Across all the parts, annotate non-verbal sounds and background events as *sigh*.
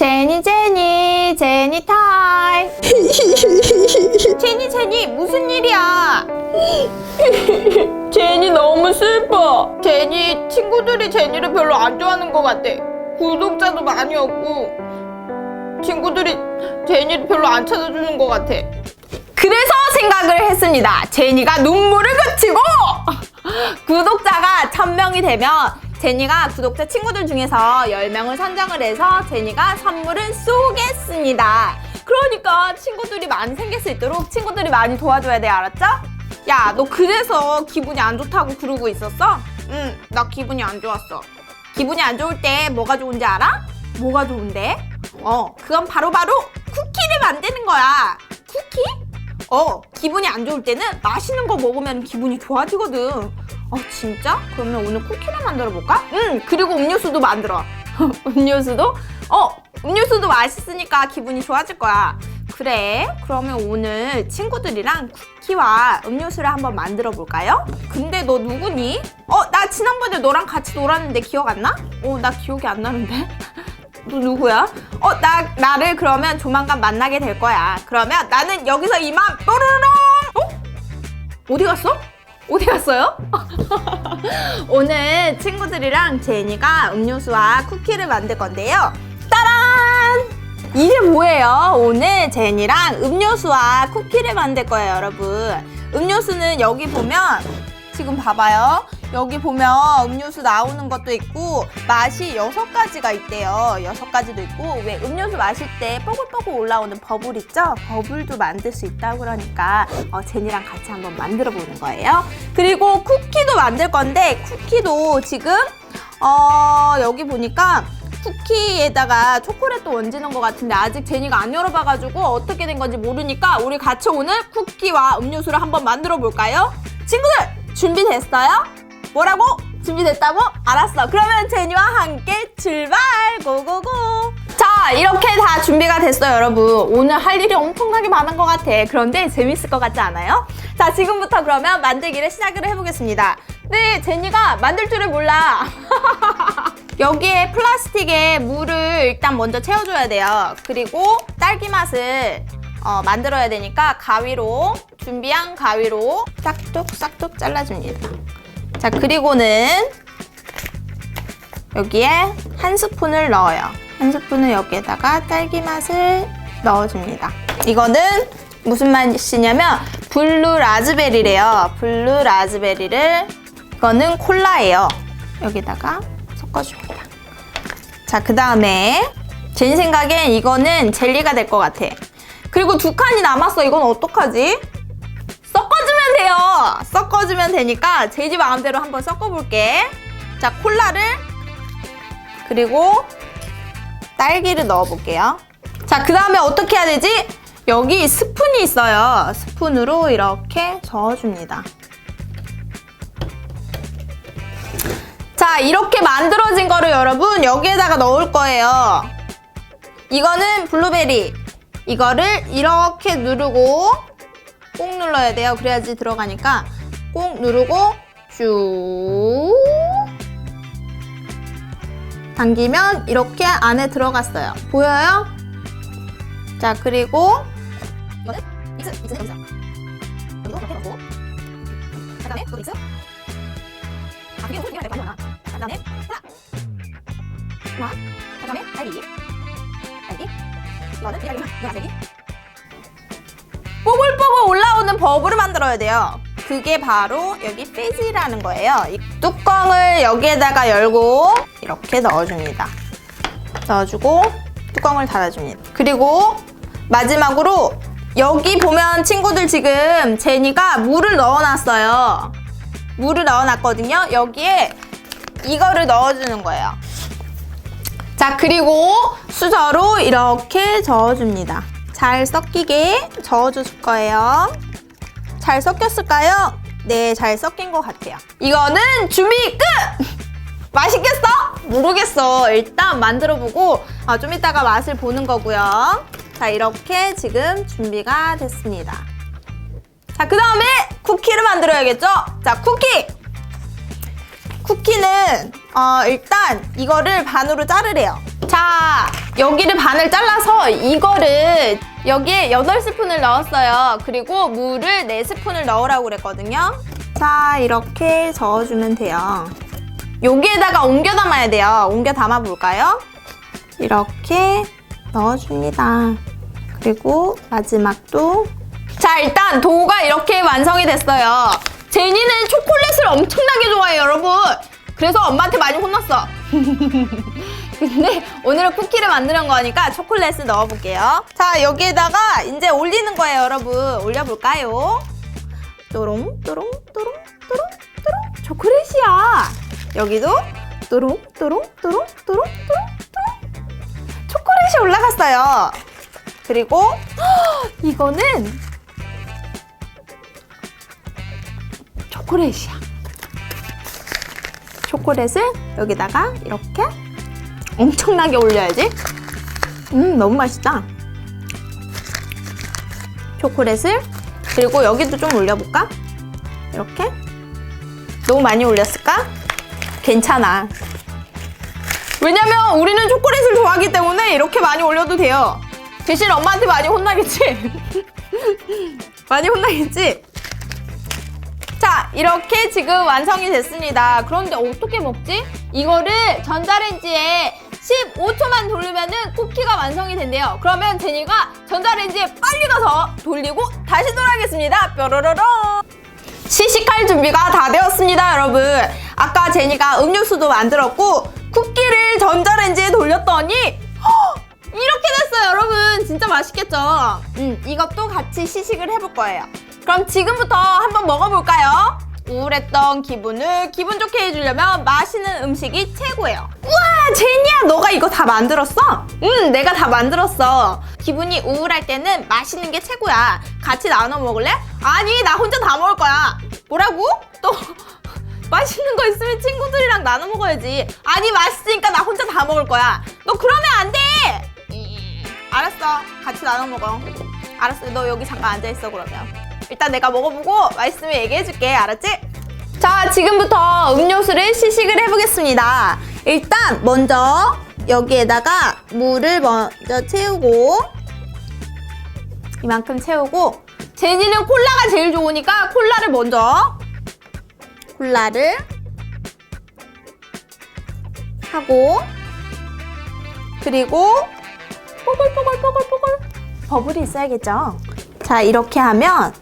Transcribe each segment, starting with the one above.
제니 제니 제니 타임. *laughs* 제니 제니 무슨 일이야? *laughs* 제니 너무 슬퍼. 제니 친구들이 제니를 별로 안 좋아하는 것 같아. 구독자도 많이 없고 친구들이 제니를 별로 안 찾아주는 것 같아. 그래서 생각을 했습니다. 제니가 눈물을 그치고 *laughs* 구독자가 1000명이 되면 제니가 구독자 친구들 중에서 10명을 선정을 해서 제니가 선물을 쏘겠습니다. 그러니까 친구들이 많이 생길 수 있도록 친구들이 많이 도와줘야 돼, 알았죠? 야, 너 그래서 기분이 안 좋다고 그러고 있었어? 응, 나 기분이 안 좋았어. 기분이 안 좋을 때 뭐가 좋은지 알아? 뭐가 좋은데? 어, 그건 바로바로 쿠키를 만드는 거야. 쿠키? 어, 기분이 안 좋을 때는 맛있는 거 먹으면 기분이 좋아지거든. 어, 진짜? 그러면 오늘 쿠키를 만들어 볼까? 응, 그리고 음료수도 만들어. *laughs* 음료수도? 어, 음료수도 맛있으니까 기분이 좋아질 거야. 그래, 그러면 오늘 친구들이랑 쿠키와 음료수를 한번 만들어 볼까요? 근데 너 누구니? 어, 나 지난번에 너랑 같이 놀았는데 기억 안 나? 어, 나 기억이 안 나는데? *laughs* 너 누구야? 어, 나, 나를 그러면 조만간 만나게 될 거야. 그러면 나는 여기서 이만 뽀로롱! 어? 어디 갔어? 어디 갔어요? *laughs* 오늘 친구들이랑 제니가 음료수와 쿠키를 만들 건데요. 따란! 이게 뭐예요? 오늘 제니랑 음료수와 쿠키를 만들 거예요, 여러분. 음료수는 여기 보면 지금 봐봐요. 여기 보면 음료수 나오는 것도 있고 맛이 여섯 가지가 있대요. 여섯 가지도 있고 왜 음료수 마실 때 뽀글뽀글 올라오는 버블 있죠? 버블도 만들 수 있다고 그러니까 어, 제니랑 같이 한번 만들어 보는 거예요. 그리고 쿠키도 만들 건데 쿠키도 지금 어, 여기 보니까 쿠키에다가 초콜릿도 얹는 것 같은데 아직 제니가 안 열어봐가지고 어떻게 된 건지 모르니까 우리 같이 오늘 쿠키와 음료수를 한번 만들어 볼까요? 친구들 준비됐어요? 뭐라고? 준비됐다고? 알았어. 그러면 제니와 함께 출발! 고고고! 자, 이렇게 다 준비가 됐어요, 여러분. 오늘 할 일이 엄청나게 많은 것 같아. 그런데 재밌을 것 같지 않아요? 자, 지금부터 그러면 만들기를 시작을 해보겠습니다. 네, 제니가 만들 줄을 몰라. *laughs* 여기에 플라스틱에 물을 일단 먼저 채워줘야 돼요. 그리고 딸기 맛을 어, 만들어야 되니까 가위로 준비한 가위로 싹둑싹둑 잘라줍니다. 자 그리고는 여기에 한 스푼을 넣어요. 한 스푼을 여기에다가 딸기 맛을 넣어줍니다. 이거는 무슨 맛이냐면 블루 라즈베리래요. 블루 라즈베리를 이거는 콜라예요. 여기다가 섞어줍니다. 자, 그 다음에 제 생각엔 이거는 젤리가 될 것 같아. 그리고 두 칸이 남았어. 이건 어떡하지? 돼요. 섞어주면 되니까 제 집 마음대로 한번 섞어볼게. 자, 콜라를 그리고 딸기를 넣어볼게요. 자, 그 다음에 어떻게 해야 되지? 여기 스푼이 있어요. 스푼으로 이렇게 저어줍니다. 자, 이렇게 만들어진 거를 여러분 여기에다가 넣을 거예요. 이거는 블루베리. 이거를 이렇게 누르고 꼭 눌러야 돼요. 그래야지 들어가니까 꼭 누르고 쭉 당기면 이렇게 안에 들어갔어요. 보여요? 자, 그리고 이거는 믹스, 믹스는 여기서 그리고 이렇게 넣고 그 다음에 또 믹스 아, 그게 오늘 이렇게 많이 그 다음에 하나 하나 그 다음에 딸기 딸기 이거는 이거 딸기 올라오는 버블을 만들어야 돼요. 그게 바로 여기 피지라는 거예요. 이 뚜껑을 여기에다가 열고 이렇게 넣어줍니다. 넣어주고 뚜껑을 닫아줍니다. 그리고 마지막으로 여기 보면 친구들 지금 제니가 물을 넣어놨어요. 물을 넣어놨거든요. 여기에 이거를 넣어주는 거예요. 자, 그리고 수저로 이렇게 저어줍니다. 잘 섞이게 저어줄 거예요. 잘 섞였을까요? 네, 잘 섞인 것 같아요. 이거는 준비 끝! *laughs* 맛있겠어? 모르겠어. 일단 만들어보고 아, 좀 이따가 맛을 보는 거고요. 자, 이렇게 지금 준비가 됐습니다. 자, 그 다음에 쿠키를 만들어야겠죠? 자, 쿠키! 쿠키는 어, 일단 이거를 반으로 자르래요. 자, 여기를 반을 잘라서 이거를 여기에 8스푼을 넣었어요. 그리고 물을 4스푼을 넣으라고 그랬거든요. 자, 이렇게 저어주면 돼요. 여기에다가 옮겨 담아야 돼요. 옮겨 담아 볼까요? 이렇게 넣어줍니다. 그리고 마지막도 자 일단 도우가 이렇게 완성이 됐어요. 제니는 초콜릿을 엄청나게 좋아해요 여러분. 그래서 엄마한테 많이 혼났어. *laughs* 근데 오늘은 쿠키를 만드는 거니까 초콜릿을 넣어볼게요. 자 여기에다가 이제 올리는 거예요 여러분. 올려볼까요? 또롱 또롱 또롱 또롱 또롱 초콜릿이야. 여기도 또롱 또롱 또롱 또롱 또롱 또롱 초콜릿이 올라갔어요. 그리고 헉, *gasps* 이거는 초콜릿이야. 초콜릿을 여기다가 이렇게 엄청나게 올려야지. 음, 너무 맛있다. 초콜릿을 그리고 여기도 좀 올려볼까? 이렇게 너무 많이 올렸을까? 괜찮아. 왜냐면 우리는 초콜릿을 좋아하기 때문에 이렇게 많이 올려도 돼요. 대신 엄마한테 많이 혼나겠지? *laughs* 많이 혼나겠지? 자, 이렇게 지금 완성이 됐습니다. 그런데 어떻게 먹지? 이거를 전자레인지에 15초만 돌리면은 쿠키가 완성이 된대요. 그러면 제니가 전자레인지에 빨리 가서 돌리고 다시 돌아가겠습니다. 뾰로로로. 시식할 준비가 다 되었습니다, 여러분. 아까 제니가 음료수도 만들었고 쿠키를 전자레인지에 돌렸더니 헉! 이렇게 됐어요, 여러분. 진짜 맛있겠죠? 음, 이것도 같이 시식을 해볼 거예요. 그럼 지금부터 한번 먹어볼까요? 우울했던 기분을 기분 좋게 해주려면 맛있는 음식이 최고예요. 우와, 제니야, 너가 이거 다 만들었어? 응, 내가 다 만들었어. 기분이 우울할 때는 맛있는 게 최고야. 같이 나눠 먹을래? 아니, 나 혼자 다 먹을 거야. 뭐라고? 또 *laughs* 맛있는 거 있으면 친구들이랑 나눠 먹어야지. 아니, 맛있으니까 나 혼자 다 먹을 거야. 너 그러면 안 돼! 음, 알았어. 같이 나눠 먹어. 알았어. 너 여기 잠깐 앉아 있어, 그러면. 일단 내가 먹어보고 맛있으면 얘기해줄게. 알았지? 자, 지금부터 음료수를 시식을 해보겠습니다. 일단 먼저 여기에다가 물을 먼저 채우고 이만큼 채우고 제니는 콜라가 제일 좋으니까 콜라를 먼저 콜라를 하고 그리고 뽀글뽀글뽀글뽀글 버블이 있어야겠죠. 자, 이렇게 하면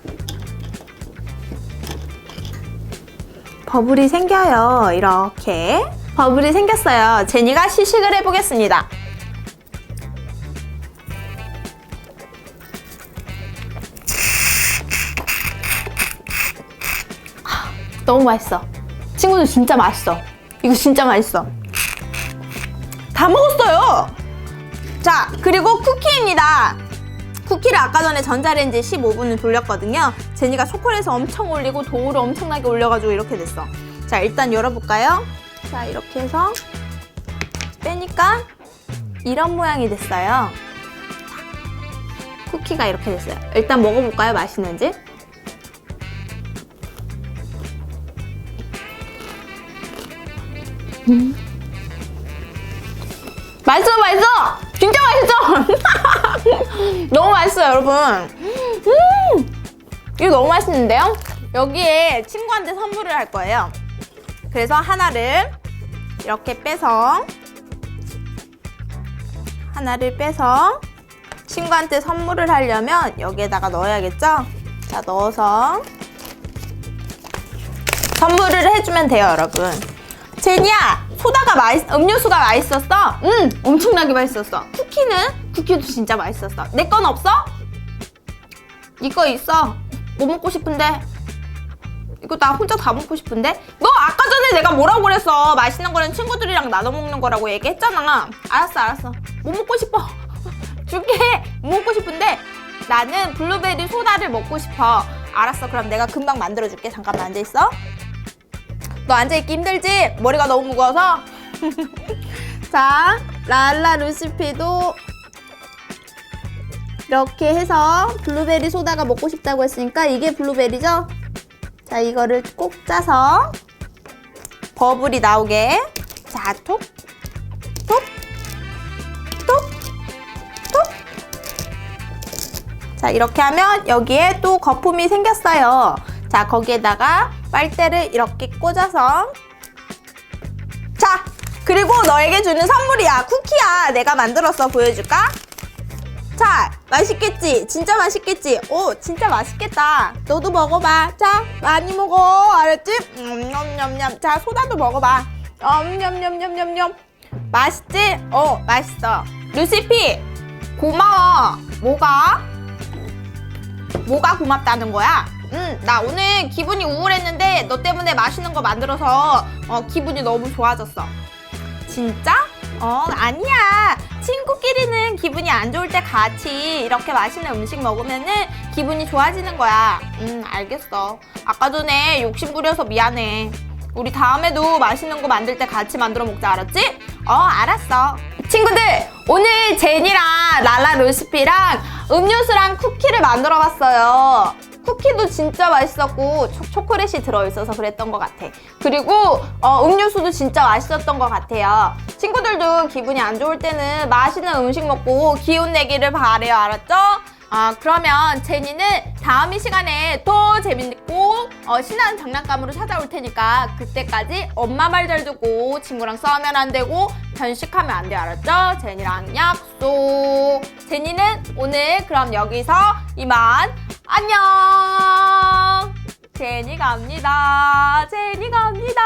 버블이 생겨요. 이렇게. 버블이 생겼어요. 제니가 시식을 해보겠습니다. 아, 너무 맛있어. 친구들 진짜 맛있어. 이거 진짜 맛있어. 다 먹었어요. 자, 그리고 쿠키입니다. 쿠키를 아까 전에 전자레인지 15분을 돌렸거든요. 제니가 초콜릿을 엄청 올리고 도우를 엄청나게 올려가지고 이렇게 됐어. 자, 일단 열어볼까요? 자, 이렇게 해서 빼니까 이런 모양이 됐어요. 자, 쿠키가 이렇게 됐어요. 일단 먹어볼까요? 맛있는지? 음. 맛있어, 맛있어! 진짜 맛있어! *laughs* 너무 맛있어요, 여러분. 음! 이거 너무 맛있는데요? 여기에 친구한테 선물을 할 거예요. 그래서 하나를 이렇게 빼서 하나를 빼서 친구한테 선물을 하려면 여기에다가 넣어야겠죠? 자, 넣어서 선물을 해주면 돼요, 여러분. 제니야, 소다가 맛있, 음료수가 맛있었어? 응, 엄청나게 맛있었어. 쿠키는? 쿠키도 진짜 맛있었어. 내 건 없어? 이거 있어. 뭐 먹고 싶은데? 이거 나 혼자 다 먹고 싶은데? 너 아까 전에 내가 뭐라고 그랬어? 맛있는 거는 친구들이랑 나눠 먹는 거라고 얘기했잖아. 알았어, 알았어. 뭐 먹고 싶어? *laughs* 줄게. 뭐 먹고 싶은데 나는 블루베리 소다를 먹고 싶어. 알았어. 그럼 내가 금방 만들어 줄게. 잠깐만 앉아 있어. 너 앉아 있기 힘들지? 머리가 너무 무거워서? *laughs* 자, 랄라 루시피도 이렇게 해서 블루베리 소다가 먹고 싶다고 했으니까 이게 블루베리죠? 자, 이거를 꼭 짜서 버블이 나오게. 자, 톡, 톡, 톡, 톡. 자, 이렇게 하면 여기에 또 거품이 생겼어요. 자, 거기에다가 빨대를 이렇게 꽂아서 자, 그리고 너에게 주는 선물이야. 쿠키야. 내가 만들었어. 보여줄까? 자, 맛있겠지? 진짜 맛있겠지? 오, 진짜 맛있겠다. 너도 먹어봐. 자, 많이 먹어. 알았지? 음, 냠냠냠. 자, 소다도 먹어봐. 음, 냠냠냠냠냠. 맛있지? 어, 맛있어. 루시피, 고마워. 뭐가? 뭐가 고맙다는 거야? 응, 나 오늘 기분이 우울했는데 너 때문에 맛있는 거 만들어서 어, 기분이 너무 좋아졌어. 진짜? 어, 아니야. 친구끼리는 기분이 안 좋을 때 같이 이렇게 맛있는 음식 먹으면은 기분이 좋아지는 거야. 음, 알겠어. 아까 전에 욕심 부려서 미안해. 우리 다음에도 맛있는 거 만들 때 같이 만들어 먹자, 알았지? 어, 알았어. 친구들, 오늘 제니랑 랄라 루시피랑 음료수랑 쿠키를 만들어 봤어요. 쿠키도 진짜 맛있었고 초, 초콜릿이 들어있어서 그랬던 것 같아. 그리고 어, 음료수도 진짜 맛있었던 것 같아요. 친구들도 기분이 안 좋을 때는 맛있는 음식 먹고 기운 내기를 바래요. 알았죠? 아 그러면 제니는 다음 이 시간에 더 재밌고 어, 신나는 장난감으로 찾아올 테니까 그때까지 엄마 말 잘 듣고 친구랑 싸우면 안 되고 편식하면 안 돼요 알았죠? 제니랑 약속 제니는 오늘 그럼 여기서 이만 안녕. 제니 갑니다. 제니 갑니다